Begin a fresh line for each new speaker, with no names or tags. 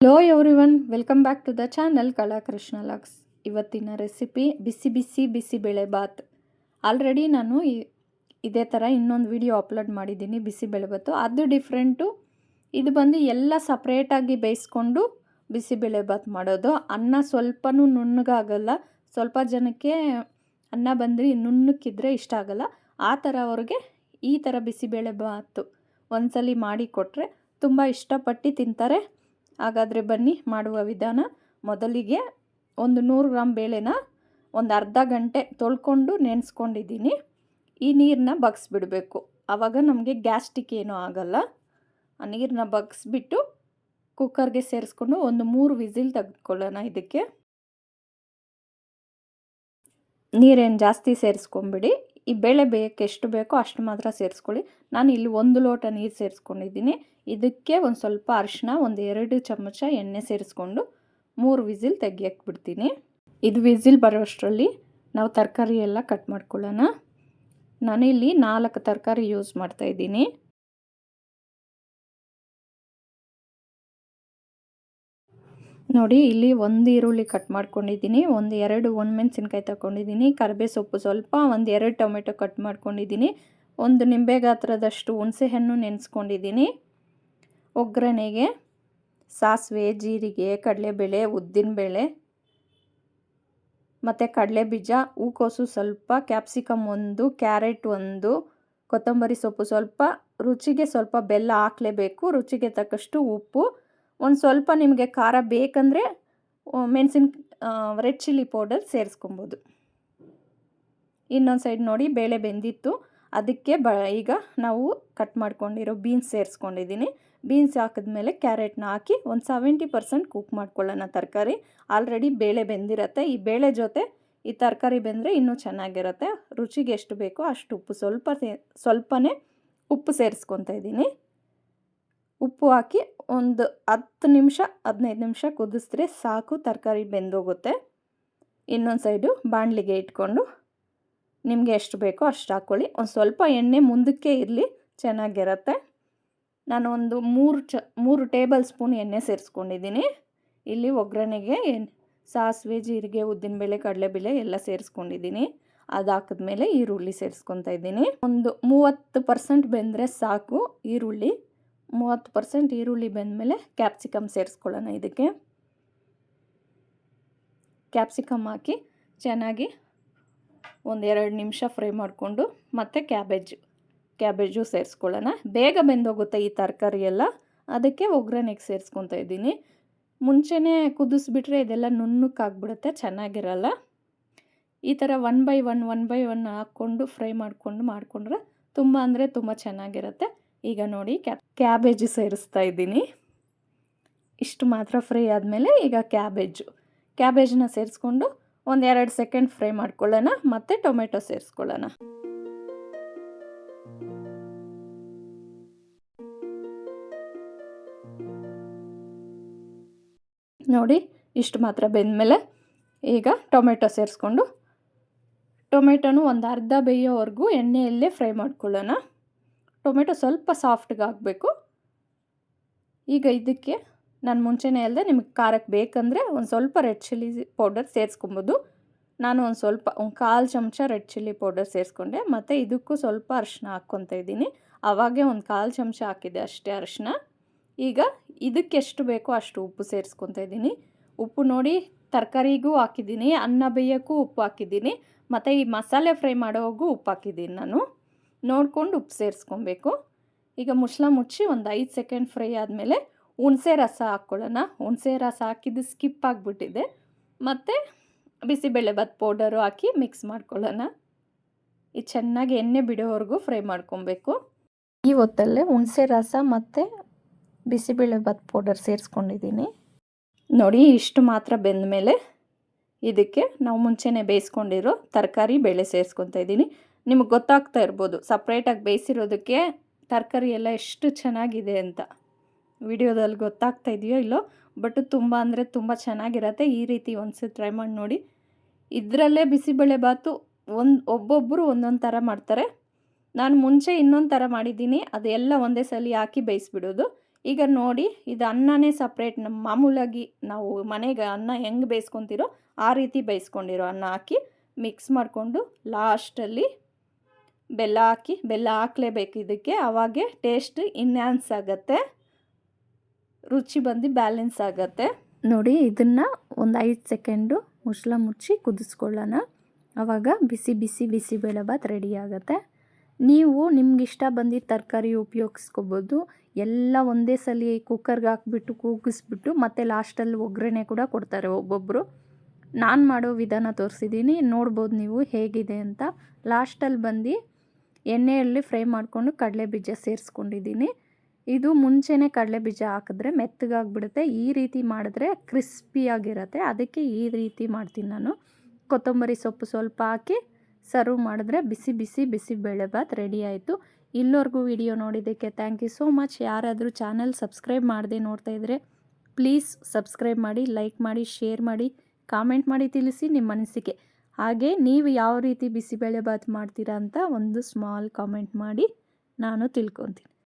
Hello everyone welcome back to the channel Kalakrishna LOX ಇವತ್ತಿನ recipe ಬಿಸಿ ಬಿಸಿ bisibele bath. Already ನಾನು ಇದೇ ಥರ ಇನ್ನೊಂದು ವಿಡಿಯೋ ಅಪ್ಲೋಡ್ ಮಾಡಿದ್ದೀನಿ ಬಿಸಿಬೇಳೆ ಬಾತು. ಅದು ಡಿಫ್ರೆಂಟು ಇದು ಬಂದು ಎಲ್ಲ ಸಪ್ರೇಟಾಗಿ ಬೇಯಿಸ್ಕೊಂಡು ಬಿಸಿಬೇಳೆ ಬಾತ್ ಮಾಡೋದು. ಅನ್ನ ಸ್ವಲ್ಪನೂ ನುಣ್ಣಗಾಗಲ್ಲ. ಸ್ವಲ್ಪ ಜನಕ್ಕೆ ಅನ್ನ ಬಂದರೆ ನುಣ್ಣಕ್ಕಿದ್ರೆ ಇಷ್ಟ ಆಗಲ್ಲ. ಆ ಥರ ಅವ್ರಿಗೆ ಈ ಥರ ಬಿಸಿಬೇಳೆ ಬಾತು ಒಂದ್ಸಲಿ ಮಾಡಿ ಕೊಟ್ಟರೆ ತುಂಬ ಇಷ್ಟಪಟ್ಟು ತಿಂತಾರೆ. ಹಾಗಾದರೆ ಬನ್ನಿ ಮಾಡುವ ವಿಧಾನ. ಮೊದಲಿಗೆ ಒಂದು ನೂರು ಗ್ರಾಮ್ ಬೇಳೆನ ಒಂದು ಅರ್ಧ ಗಂಟೆ ತೊಳ್ಕೊಂಡು ನೆನೆಸ್ಕೊಂಡಿದ್ದೀನಿ. ಈ ನೀರನ್ನ ಬಗ್ಸ್ಬಿಡಬೇಕು. ಆವಾಗ ನಮಗೆ ಗ್ಯಾಸ್ಟಿಕ್ ಏನೂ ಆಗಲ್ಲ. ಆ ನೀರನ್ನ ಬಗ್ಸ್ಬಿಟ್ಟು ಕುಕ್ಕರ್ಗೆ ಸೇರಿಸ್ಕೊಂಡು ಒಂದು ಮೂರು ವಿಸಿಲ್ ತೆಗೆದುಕೊಳ್ಳೋಣ ಇದಕ್ಕೆ. ನೀರೇನು ಜಾಸ್ತಿ ಸೇರಿಸ್ಕೊಂಬಿಡಿ. ಈ ಬೇಳೆ ಬೇಯಕ್ಕೆ ಎಷ್ಟು ಬೇಕೋ ಅಷ್ಟು ಮಾತ್ರ ಸೇರಿಸ್ಕೊಳ್ಳಿ. ನಾನು ಇಲ್ಲಿ ಒಂದು ಲೋಟ ನೀರು ಸೇರಿಸ್ಕೊಂಡಿದ್ದೀನಿ. ಇದಕ್ಕೆ ಒಂದು ಸ್ವಲ್ಪ ಅರಿಶಿನ ಒಂದು ಎರಡು ಚಮಚ ಎಣ್ಣೆ ಸೇರಿಸ್ಕೊಂಡು ಮೂರು ವಿಸಿಲ್ ತೆಗಿಯಕ್ಕೆ ಬಿಡ್ತೀನಿ ಇದು ವಿಸಿಲ್ ಬರೋಷ್ಟರಲ್ಲಿ ನಾವು ತರಕಾರಿ ಎಲ್ಲ ಕಟ್ ಮಾಡ್ಕೊಳ್ಳೋಣ. ನಾನು ಇಲ್ಲಿ ನಾಲ್ಕು ತರಕಾರಿ ಯೂಸ್ ಮಾಡ್ತಾಯಿದ್ದೀನಿ ನೋಡಿ, ಇಲ್ಲಿ ಒಂದು ಈರುಳ್ಳಿ ಕಟ್ ಮಾಡ್ಕೊಂಡಿದ್ದೀನಿ, ಒಂದು ಎರಡು ಒಣಮೆಣಸಿನ್ಕಾಯಿ ತಗೊಂಡಿದ್ದೀನಿ ಕರಿಬೇ ಸೊಪ್ಪು ಸ್ವಲ್ಪ, ಒಂದು ಎರಡು ಟೊಮೆಟೊ ಕಟ್ ಮಾಡ್ಕೊಂಡಿದ್ದೀನಿ, ಒಂದು ನಿಂಬೆ ಗಾತ್ರದಷ್ಟು ಹುಣಸೆಹಣ್ಣು ನೆನೆಸ್ಕೊಂಡಿದ್ದೀನಿ, ಒಗ್ಗರಣೆಗೆ ಸಾಸಿವೆ, ಜೀರಿಗೆ, ಕಡಲೆಬೇಳೆ, ಉದ್ದಿನಬೇಳೆ, ಮತ್ತು ಕಡಲೆ ಬೀಜ ಹೂಕೋಸು ಸ್ವಲ್ಪ, ಕ್ಯಾಪ್ಸಿಕಮ್ ಒಂದು, ಕ್ಯಾರೆಟ್ ಒಂದು, ಕೊತ್ತಂಬರಿ ಸೊಪ್ಪು ಸ್ವಲ್ಪ, ರುಚಿಗೆ ಸ್ವಲ್ಪ ಬೆಲ್ಲ ಹಾಕಲೇಬೇಕು, ರುಚಿಗೆ ತಕ್ಕಷ್ಟು ಉಪ್ಪು ಒಂದು ಸ್ವಲ್ಪ ನಿಮಗೆ ಖಾರ ಬೇಕಂದರೆ ಮೆಣಸಿನ ರೆಡ್ ಚಿಲ್ಲಿ ಪೌಡರ್ ಸೇರಿಸ್ಕೊಬೋದು. ಇನ್ನೊಂದು ಸೈಡ್ ನೋಡಿ ಬೇಳೆ ಬೆಂದಿತ್ತು. ಅದಕ್ಕೆ ಬ, ಈಗ ನಾವು ಕಟ್ ಮಾಡ್ಕೊಂಡಿರೋ ಬೀನ್ಸ್ ಸೇರಿಸ್ಕೊಂಡಿದ್ದೀನಿ. ಬೀನ್ಸ್ ಹಾಕಿದ್ಮೇಲೆ ಕ್ಯಾರೆಟ್ನ ಹಾಕಿ ಒಂದು ಸೆವೆಂಟಿ ಪರ್ಸೆಂಟ್ ಕುಕ್ ಮಾಡ್ಕೊಳ್ಳೋಣ ತರಕಾರಿ. ಆಲ್ರೆಡಿ ಬೇಳೆ ಬೆಂದಿರತ್ತೆ. ಈ ಬೇಳೆ ಜೊತೆ ಈ ತರಕಾರಿ ಬೆಂದರೆ ಇನ್ನೂ ಚೆನ್ನಾಗಿರುತ್ತೆ. ರುಚಿಗೆ ಎಷ್ಟು ಬೇಕೋ ಅಷ್ಟು ಉಪ್ಪು ಸ್ವಲ್ಪ ಸ್ವಲ್ಪನೇ ಉಪ್ಪು ಸೇರಿಸ್ಕೊತಾ ಇದ್ದೀನಿ. ಉಪ್ಪು ಹಾಕಿ ಒಂದು ಹತ್ತು ನಿಮಿಷ, ಹದಿನೈದು ನಿಮಿಷ ಕುದಿಸಿದ್ರೆ ಸಾಕು, ತರಕಾರಿ ಬೆಂದೋಗುತ್ತೆ. ಇನ್ನೊಂದು ಸೈಡು ಬಾಣಲಿಗೆ ಇಟ್ಕೊಂಡು ನಿಮಗೆ ಎಷ್ಟು ಬೇಕೋ ಅಷ್ಟು ಹಾಕ್ಕೊಳ್ಳಿ. ಒಂದು ಸ್ವಲ್ಪ ಎಣ್ಣೆ ಮುಂದಕ್ಕೆ ಇರಲಿ, ಚೆನ್ನಾಗಿರುತ್ತೆ. ನಾನು ಒಂದು ಮೂರು ಚ, ಮೂರು ಟೇಬಲ್ ಸ್ಪೂನ್ ಎಣ್ಣೆ ಸೇರಿಸ್ಕೊಂಡಿದ್ದೀನಿ. ಇಲ್ಲಿ ಒಗ್ಗರಣೆಗೆ ಸಾಸಿವೆ, ಜೀರಿಗೆ ಉದ್ದಿನಬೇಳೆ ಕಡಲೆಬೇಳೆ ಎಲ್ಲ ಸೇರಿಸ್ಕೊಂಡಿದ್ದೀನಿ. ಅದು ಹಾಕಿದ್ಮೇಲೆ ಈರುಳ್ಳಿ ಸೇರಿಸ್ಕೊತಾ ಇದ್ದೀನಿ. ಒಂದು ಮೂವತ್ತು ಪರ್ಸೆಂಟ್ ಬೆಂದರೆ ಸಾಕು ಈರುಳ್ಳಿ. ಮೂವತ್ತು ಪರ್ಸೆಂಟ್ ಈರುಳ್ಳಿ ಬೆಂದಮೇಲೆ ಕ್ಯಾಪ್ಸಿಕಮ್ ಸೇರಿಸ್ಕೊಳ್ಳೋಣ ಇದಕ್ಕೆ. ಕ್ಯಾಪ್ಸಿಕಮ್ ಹಾಕಿ ಚೆನ್ನಾಗಿ ಒಂದೆರಡು ನಿಮಿಷ ಫ್ರೈ ಮಾಡಿಕೊಂಡು ಮತ್ತು ಕ್ಯಾಬೇಜ್, ಕ್ಯಾಬೇಜು ಸೇರಿಸ್ಕೊಳ್ಳೋಣ. ಬೇಗ ಬೆಂದೋಗುತ್ತೆ ಈ ತರಕಾರಿ ಎಲ್ಲ. ಅದಕ್ಕೆ ಒಗ್ಗರಣೆಗೆ ಸೇರಿಸ್ಕೊತಾ ಇದ್ದೀನಿ. ಮುಂಚೆನೇ ಕುದಿಸ್ಬಿಟ್ರೆ ಇದೆಲ್ಲ ನುಣ್ಣಕ್ಕಾಗ್ಬಿಡುತ್ತೆ ಚೆನ್ನಾಗಿರಲ್ಲ. ಈ ಥರ one by one one by one ಹಾಕ್ಕೊಂಡು ಫ್ರೈ ಮಾಡಿಕೊಂಡು ಮಾಡಿಕೊಂಡ್ರೆ ತುಂಬ ಅಂದರೆ ತುಂಬ ಚೆನ್ನಾಗಿರುತ್ತೆ. ಈಗ ನೋಡಿ ಕ್ಯಾಬೇಜ್ ಸೇರಿಸ್ತಾ ಇದ್ದೀನಿ. ಇಷ್ಟು ಮಾತ್ರ ಫ್ರೈ ಆದಮೇಲೆ ಈಗ ಕ್ಯಾಬೇಜು. ಕ್ಯಾಬೇಜನ್ನ ಸೇರಿಸ್ಕೊಂಡು ಒಂದು ಎರಡು ಸೆಕೆಂಡ್ ಫ್ರೈ ಮಾಡ್ಕೊಳ್ಳೋಣ, ಮತ್ತು ಟೊಮೆಟೊ ಸೇರಿಸ್ಕೊಳ್ಳೋಣ. ನೋಡಿ, ಇಷ್ಟು ಮಾತ್ರ ಬೆಂದಮೇಲೆ ಈಗ ಟೊಮೆಟೊ ಸೇರಿಸ್ಕೊಂಡು ಟೊಮೆಟೊನು ಒಂದು ಅರ್ಧ ಬೇಯೋವರೆಗೂ ಎಣ್ಣೆಯಲ್ಲೇ ಫ್ರೈ ಮಾಡ್ಕೊಳ್ಳೋಣ. ಟೊಮೆಟೊ ಸ್ವಲ್ಪ ಸಾಫ್ಟ್ಗೆ ಆಗಬೇಕು ಈಗ ಇದಕ್ಕೆ ನಾನು ಮುಂಚೆನೇ ಅಲ್ಲದೆ ನಿಮಗೆ ಖಾರಕ್ಕೆ ಬೇಕಂದರೆ ಒಂದು ಸ್ವಲ್ಪ ರೆಡ್ ಚಿಲ್ಲಿ ಪೌಡರ್ ಸೇರಿಸ್ಕೊಬೋದು. ನಾನು ಒಂದು ಸ್ವಲ್ಪ, ಒಂದು ಕಾಲು ಚಮಚ ರೆಡ್ ಚಿಲ್ಲಿ ಪೌಡರ್ ಸೇರಿಸ್ಕೊಂಡೆ. ಮತ್ತು ಇದಕ್ಕೂ ಸ್ವಲ್ಪ ಅರಿಶಿನ ಹಾಕ್ಕೊತ ಇದ್ದೀನಿ. ಆವಾಗೆ ಒಂದು ಕಾಲು ಚಮಚ ಹಾಕಿದೆ ಅಷ್ಟೇ ಅರಿಶಿನ ಈಗ ಇದಕ್ಕೆ ಎಷ್ಟು ಬೇಕೋ ಅಷ್ಟು ಉಪ್ಪು ಸೇರಿಸ್ಕೊತ ಇದ್ದೀನಿ. ಉಪ್ಪು ನೋಡಿ ತರಕಾರಿಗೂ ಹಾಕಿದ್ದೀನಿ, ಅನ್ನ ಬೇಯೋಕ್ಕೂ ಉಪ್ಪು ಹಾಕಿದ್ದೀನಿ. ಮತ್ತು ಈ ಮಸಾಲೆ ಫ್ರೈ ಮಾಡೋವಾಗೂ ಉಪ್ಪು ಹಾಕಿದ್ದೀನಿ ನಾನು. ನೋಡ್ಕೊಂಡು ಉಪ್ಪು ಸೇರಿಸ್ಕೊಬೇಕು. ಈಗ ಮುಚ್ಚಳ ಮುಚ್ಚಿ ಒಂದು ಐದು ಸೆಕೆಂಡ್ ಫ್ರೈ ಆದಮೇಲೆ ಹುಣಸೆ ರಸ ಹಾಕ್ಕೊಳ್ಳೋಣ. ಹುಣಸೆ ರಸ ಹಾಕಿದ್ದು ಸ್ಕಿಪ್ ಆಗಿಬಿಟ್ಟಿದೆ. ಮತ್ತು ಬಿಸಿಬೇಳೆಭಾತ್ ಪೌಡರು ಹಾಕಿ ಮಿಕ್ಸ್ ಮಾಡ್ಕೊಳ್ಳೋಣ. ಈ ಚೆನ್ನಾಗಿ ಎಣ್ಣೆ ಬಿಡೋವರೆಗೂ ಫ್ರೈ ಮಾಡ್ಕೊಬೇಕು. ಈ ಹೊತ್ತಲ್ಲೇ ಹುಣಸೆ ರಸ ಮತ್ತು ಬಿಸಿಬೇಳೆಭಾತ್ ಪೌಡರ್ ಸೇರಿಸ್ಕೊಂಡಿದ್ದೀನಿ. ನೋಡಿ ಇಷ್ಟು ಮಾತ್ರ ಬೆಂದ ಮೇಲೆ ಇದಕ್ಕೆ ನಾವು ಮುಂಚೆನೇ ಬೇಯಿಸ್ಕೊಂಡಿರೋ ತರಕಾರಿ, ಬೇಳೆ ಸೇರಿಸ್ಕೊತಾ ಇದ್ದೀನಿ. ನಿಮಗೆ ಗೊತ್ತಾಗ್ತಾ ಇರ್ಬೋದು. ಸಪ್ರೇಟಾಗಿ ಬೇಯಿಸಿರೋದಕ್ಕೆ ತರಕಾರಿ ಎಲ್ಲ ಎಷ್ಟು ಚೆನ್ನಾಗಿದೆ ಅಂತ. ವಿಡಿಯೋದಲ್ಲಿ ಗೊತ್ತಾಗ್ತಾ ಇದೆಯೋ ಇಲ್ಲೋ ಬಟ್ ತುಂಬ ಅಂದರೆ ತುಂಬ ಚೆನ್ನಾಗಿರತ್ತೆ. ಈ ರೀತಿ ಒಂದ್ಸತಿ ಟ್ರೈ ಮಾಡಿ ನೋಡಿ. ಇದರಲ್ಲೇ ಬಿಸಿಬೇಳೆ ಬಾತು ಒಂದು ಒಬ್ಬೊಬ್ಬರು ಒಂದೊಂದು ಥರ ಮಾಡ್ತಾರೆ. ನಾನು ಮುಂಚೆ ಇನ್ನೊಂದು ಥರ ಮಾಡಿದ್ದೀನಿ. ಅದೆಲ್ಲ ಒಂದೇ ಸಲ ಹಾಕಿ ಬೇಯಿಸ್ಬಿಡೋದು. ಈಗ ನೋಡಿ, ಇದು ಅನ್ನನೇ ಸಪ್ರೇಟ್ ನಮ್ಮ ಮಾಮೂಲಾಗಿ ನಾವು ಮನೆಗೆ ಅನ್ನ ಹೆಂಗೆ ಬೇಯಿಸ್ಕೊತಿರೋ ಆ ರೀತಿ ಬೇಯಿಸ್ಕೊಂಡಿರೋ ಅನ್ನ ಹಾಕಿ ಮಿಕ್ಸ್ ಮಾಡಿಕೊಂಡು ಲಾಸ್ಟಲ್ಲಿ ಬೆಲ್ಲ ಹಾಕಿ, ಬೆಲ್ಲ ಹಾಕ್ಲೇಬೇಕು ಇದಕ್ಕೆ. ಅವಾಗೆ ಟೇಸ್ಟ್ ಇನ್ಹ್ಯಾನ್ಸ್ ಆಗುತ್ತೆ. ರುಚಿ ಬಂದು ಬ್ಯಾಲೆನ್ಸ್ ಆಗುತ್ತೆ. ನೋಡಿ, ಇದನ್ನು ಒಂದು ಐದು ಸೆಕೆಂಡು ಮುಚ್ಚಳ ಮುಚ್ಚಿ ಕುದಿಸ್ಕೊಳ್ಳೋಣ. ಆವಾಗ ಬಿಸಿ ಬಿಸಿ ಬಿಸಿ ಬಿಸಿಬೇಳೆಭಾತ್ ರೆಡಿ ಆಗುತ್ತೆ. ನೀವು ನಿಮ್ಗೆ ಇಷ್ಟ ಬಂದಿದ್ದ ತರಕಾರಿ ಉಪಯೋಗಿಸ್ಕೋಬೋದು. ಎಲ್ಲ ಒಂದೇ ಸಲ ಕುಕ್ಕರ್ಗೆ ಹಾಕ್ಬಿಟ್ಟು, ಕೂಗಿಸ್ಬಿಟ್ಟು ಮತ್ತು ಲಾಸ್ಟಲ್ಲಿ ಒಗ್ಗರಣೆ ಕೂಡ ಕೊಡ್ತಾರೆ ಒಬ್ಬೊಬ್ಬರು ನಾನು ಮಾಡೋ ವಿಧಾನ ತೋರಿಸಿದ್ದೀನಿ ನೋಡ್ಬೋದು ನೀವು ಹೇಗಿದೆ ಅಂತ. ಲಾಸ್ಟಲ್ಲಿ ಬಂದು ಎಣ್ಣೆಯಲ್ಲಿ ಫ್ರೈ ಮಾಡಿಕೊಂಡು ಕಡಲೆ ಬೀಜ ಸೇರಿಸ್ಕೊಂಡಿದ್ದೀನಿ. ಇದು ಮುಂಚೆನೇ ಕಡಲೆ ಬೀಜ ಹಾಕಿದ್ರೆ ಮೆತ್ತಗಾಗ್ಬಿಡುತ್ತೆ. ಈ ರೀತಿ ಮಾಡಿದ್ರೆ ಕ್ರಿಸ್ಪಿಯಾಗಿರುತ್ತೆ ಅದಕ್ಕೆ ಈ ರೀತಿ ಮಾಡ್ತೀನಿ ನಾನು. ಕೊತ್ತಂಬರಿ ಸೊಪ್ಪು ಸ್ವಲ್ಪ ಹಾಕಿ ಸರ್ವ್ ಮಾಡಿದ್ರೆ ಬಿಸಿ ಬಿಸಿ ಬಿಸಿ ಬೇಳೆಭಾತ್ ರೆಡಿ ಆಯಿತು. ಇಲ್ಲಿವರೆಗೂ ವಿಡಿಯೋ ನೋಡಿದ್ದಕ್ಕೆ ಥ್ಯಾಂಕ್ ಯು ಸೋ ಮಚ್ ಯಾರಾದರೂ ಚಾನಲ್ ಸಬ್ಸ್ಕ್ರೈಬ್ ಮಾಡದೆ ನೋಡ್ತಾ ಇದ್ದರೆ ಪ್ಲೀಸ್ ಸಬ್ಸ್ಕ್ರೈಬ್ ಮಾಡಿ ಲೈಕ್ ಮಾಡಿ ಶೇರ್ ಮಾಡಿ ಕಾಮೆಂಟ್ ಮಾಡಿ ತಿಳಿಸಿ ನಿಮ್ಮ ಅನಿಸಿಕೆ. ಹಾಗೆ ನೀವು ಯಾವ ರೀತಿ ಬಿಸಿಬೇಳೆಬಾತ್ ಮಾಡ್ತೀರಾ ಅಂತ ಒಂದು ಸ್ಮಾಲ್ ಕಾಮೆಂಟ್ ಮಾಡಿ ನಾನು ತಿಳ್ಕೊತೀನಿ.